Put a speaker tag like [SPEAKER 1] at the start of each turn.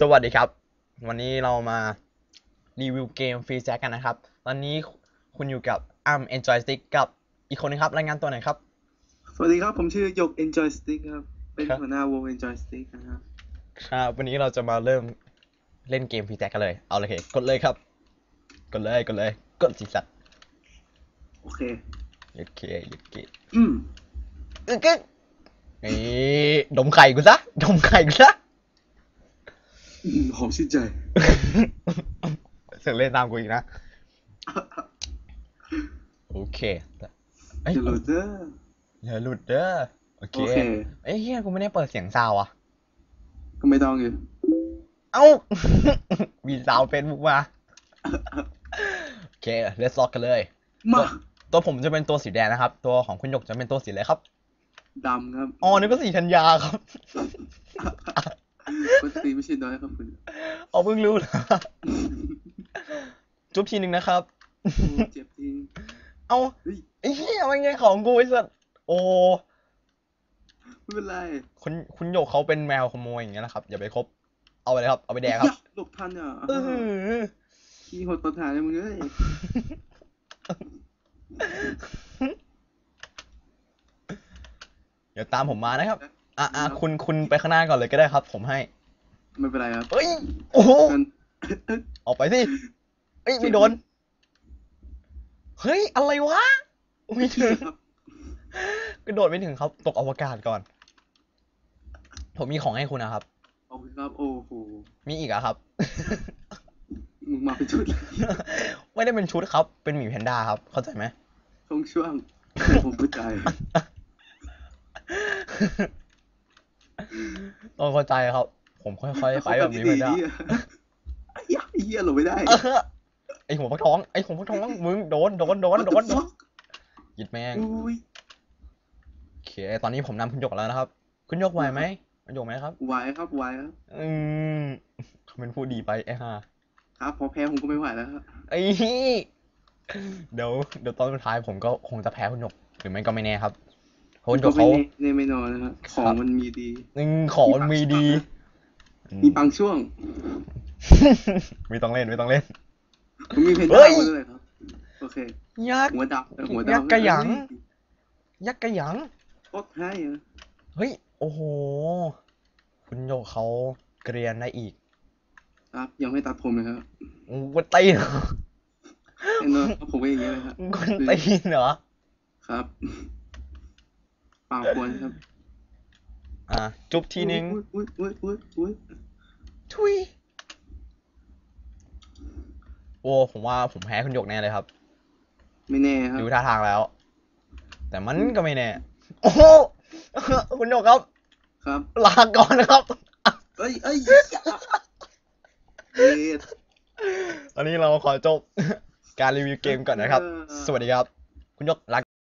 [SPEAKER 1] สวัสดีครับ วันนี้เรามารีวิวเกมฟรีแจ็คกันนะครับ ตอนนี้คุณอยู่กับอัม Enjoy Stick กับอีกคนนึงครับ รายงานตัวหน่อยครับ
[SPEAKER 2] สวัสดีครับ ผมชื่อหยก Enjoy Stick ครับ เป็น
[SPEAKER 1] ครับ
[SPEAKER 2] หัวหน้าวง Enjoy Stick นะครับ
[SPEAKER 1] ครับวันนี้เราจะมาเริ่มเล่นเกมฟรีแจ็คกันเลย เอาเลยเคกดเลยครับ กดเลยกดเลยกดสิสัตว์
[SPEAKER 2] โอเค
[SPEAKER 1] โอเคโอเค
[SPEAKER 2] อืม
[SPEAKER 1] อึ๊กกึ๊กนี่ดมไข่กูซะดมไข่กูซะ
[SPEAKER 2] อืม หอมชื่นใจ
[SPEAKER 1] เสือกเล่นตามกูอีกนะ โอเคเอ้ย
[SPEAKER 2] เดี๋ยวโหลดเด้อ
[SPEAKER 1] อย่าหลุดเด้อโอเค
[SPEAKER 2] โอเค
[SPEAKER 1] เอ้ยเฮียกูไม่ได้เปิดเสียงซาวอะ
[SPEAKER 2] ก็ไม่ต้องอยู่
[SPEAKER 1] เอ้ามีซาวเฟซบุ๊กมาโอเค let's lock กันเลย
[SPEAKER 2] มา
[SPEAKER 1] ตัวผมจะเป็นตัวสีแดงนะครับ ตัวของคุณหยกจะเป็นตัวสีอะไรครับ
[SPEAKER 2] ดำครับ
[SPEAKER 1] อ๋อนึกว่าสีธัญญาครับ
[SPEAKER 2] ปกติไม่ใช่น้อยครับคุณ
[SPEAKER 1] อ๋อเพิ่งรู้เหรอจุ๊บทีหนึ่งนะครับ
[SPEAKER 2] โอ้เจ็บจริง
[SPEAKER 1] เอ้า
[SPEAKER 2] เฮ้ย
[SPEAKER 1] ไอ้เหี้ยมันไงของกูไอ้สัสโอ้
[SPEAKER 2] ไม่เป็นไร
[SPEAKER 1] คุณคุณหยกเขาเป็นแมวขโมยอย่างเงี้ยนะครับ อย่าไปคบ เอาไปเลยครับ เอาไปแดกครับ
[SPEAKER 2] ยัหลบทันอะ
[SPEAKER 1] เออ
[SPEAKER 2] ขี้หดประธานเลยมึงเอ้ย
[SPEAKER 1] เดี๋ยวตามผมมานะครับ อะอะคุณคุณไปข้างหน้าก่อนเลยก็ได้ครับ ผมให้
[SPEAKER 2] ไม่เป็นไรครับ
[SPEAKER 1] เฮ้ย โอ้โห
[SPEAKER 2] มัน
[SPEAKER 1] ออกไปสิเอ้ย ไม่โดน เฮ้ย อะไรวะ ไม่ถึง
[SPEAKER 2] ครับ
[SPEAKER 1] กระโดดไม่ถึงครับ ตกอวกาศก่อน ผมมีของให้คุณนะครับ
[SPEAKER 2] โอเคครับ โอ้โห
[SPEAKER 1] มีอีกอะครับ
[SPEAKER 2] มึงมาเป็นชุดเลย
[SPEAKER 1] ไม่ได้เป็นชุดครับ เป็นหมีแพนด้าครับ เข้าใจไหม
[SPEAKER 2] ช่วงช่วงผมเข้าใจ
[SPEAKER 1] ต้องเข้าใจครับ ผมค่อยๆไปแบบนี้ไปได้
[SPEAKER 2] ไอ้เหี้ยไอ้เหี้ยหลบไม่ได้
[SPEAKER 1] เออไอหัวฟักทองไอหัวฟักทองมึงโดนโดนโดนโดนโดนหยิดแม่ง
[SPEAKER 2] อุ้ย
[SPEAKER 1] โอเคตอนนี้ผมนำคุณหยกแล้วนะครับ คุณหยกไหวไหมคุณหยกไหมครับ
[SPEAKER 2] ไหวครับไหวครับ
[SPEAKER 1] อืมเขาเป็นผู้ดีไปไอ้ห่า
[SPEAKER 2] ครับพอแพ้ผมก็ไม่ไหวแล้วครับ
[SPEAKER 1] ไอ้เดี๋ยวเดี๋ยวตอนสุดท้ายผมก็คงจะแพ้คุณหยกหรือไม่ก็ไม่แน่ครับเพราะคุณหยกเขา
[SPEAKER 2] ไม่แน่ไม่นอนนะครับของมันมีดี
[SPEAKER 1] หนึ่งของมันมีดี
[SPEAKER 2] มีบางช่วง
[SPEAKER 1] ไม่ต้องเล่นไม่ต้องเล่น
[SPEAKER 2] ผมมีเพน
[SPEAKER 1] เฮ้
[SPEAKER 2] ด้ายมาด้วยครับโอเค
[SPEAKER 1] ยักษ์
[SPEAKER 2] หัวดำหัว
[SPEAKER 1] ยักษ์
[SPEAKER 2] ดำ
[SPEAKER 1] กระหยังยักษ์กระหยัง
[SPEAKER 2] โคตรให้อะ
[SPEAKER 1] เฮ้ยโอ้โห คุณโยกเขาเกรียนได้อีก
[SPEAKER 2] ครับยังไม่ตัดผมเลยครับ
[SPEAKER 1] อู้วันตีนเหรอ
[SPEAKER 2] แน่นอนผมก็อย่างเงี้ยเลยครับ
[SPEAKER 1] วันตีนเหรอ
[SPEAKER 2] ครับปากควรครับ
[SPEAKER 1] อะจุ๊บทีนึง
[SPEAKER 2] อุ้ยอุ้ยอุ้ยอุ้ย
[SPEAKER 1] ทุยโอ้ผมว่าผมแพ้คุณหยกแน่เลยครับ
[SPEAKER 2] ไม่แน่ครับ
[SPEAKER 1] ดูท่าทางแล้ว แต่มันก็ไม่แน่ โอ้โหคุณหยกครับ
[SPEAKER 2] ครับ
[SPEAKER 1] ลาก่อนนะครับ
[SPEAKER 2] เอ้ยเอ้ยเย็ด
[SPEAKER 1] ตอนนี้เราขอจบการรีวิวเกมก่อนนะครับ สวัสดีครับ คุณหยกลา